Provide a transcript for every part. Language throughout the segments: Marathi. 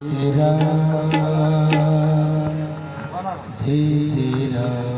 西拉，西西拉。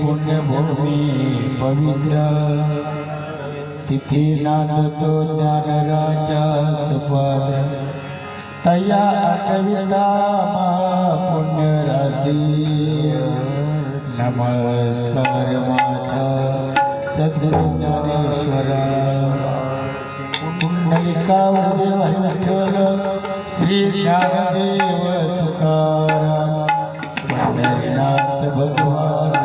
पुण्यभूमी पवित्र। तिथे नांदतो ज्ञानराजा सुपाद। तया आठविता पुण्यराशी। नमस्कार माझा सद्गुज्ञानेश्वरा ज्ञानेश्वरा। उदय विठ्ठल श्री ज्ञानदेव तुकारा पंढरीनाथ भगवान।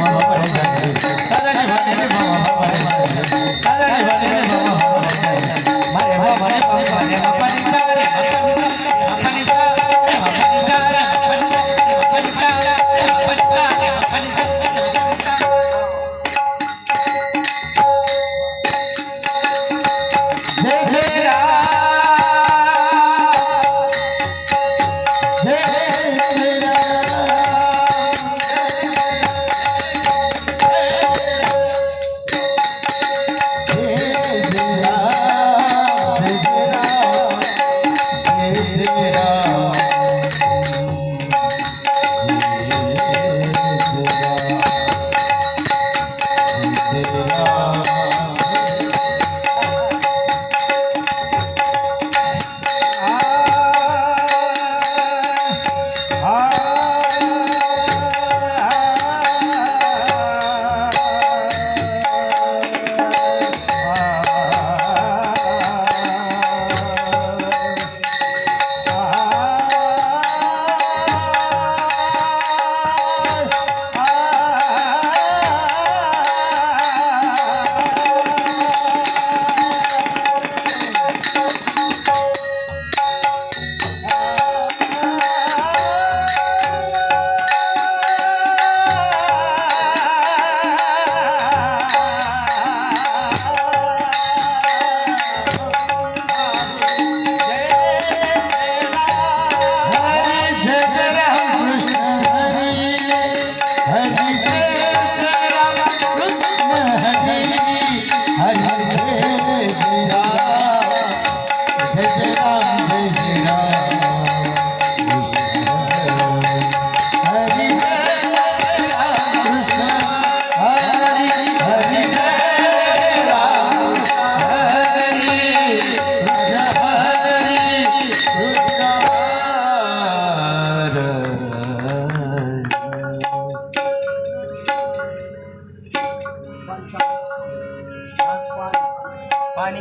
મારે पाणी.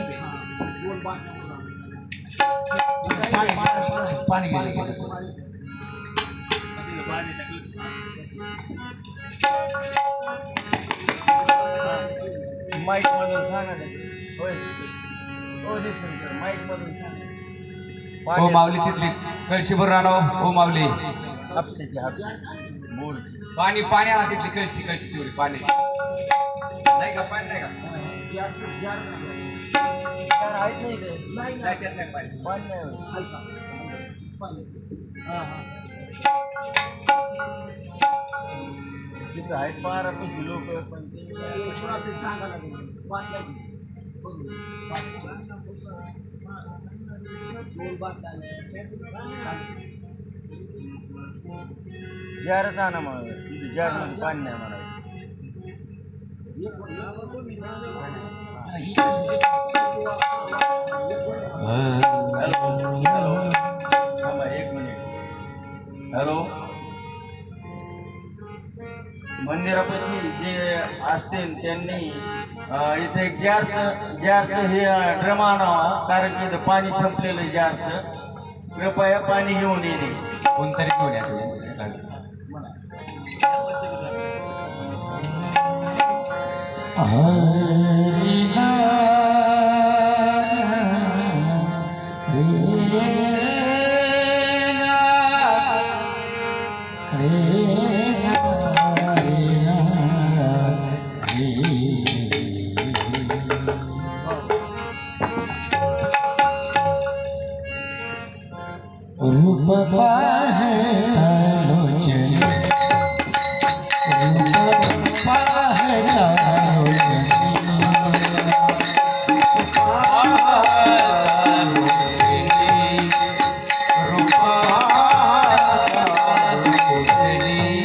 माईक मधून सांगा. होय. हो दिसून माईक मधून सांगा. हो माऊली तिथली. कळशी भरून आणा हो माऊली. हापशाची हापशी पाणी पाणी आणा तिथली कळशी कळशी तेवढी पाणी. नाही का? पाणी नाही का? जार आहेत नाही इकडे? नाही त्यात नाही पाणी पाणी नाही होय. हा, हा. तिथं आहेत बारा पैसे लोक पण ते जारच आणा मग तिथे जारमध्ये पाणी नाही मला एक हॅलो मंदिरापाशी जे असतील त्यांनी इथे एक जारचं जारचं हे ड्रम आणावा कारण की इथं पाणी संपलेलं आहे जारचं कृपया पाणी घेऊन येणे कोणतरी घेऊन या तुम्ही. রে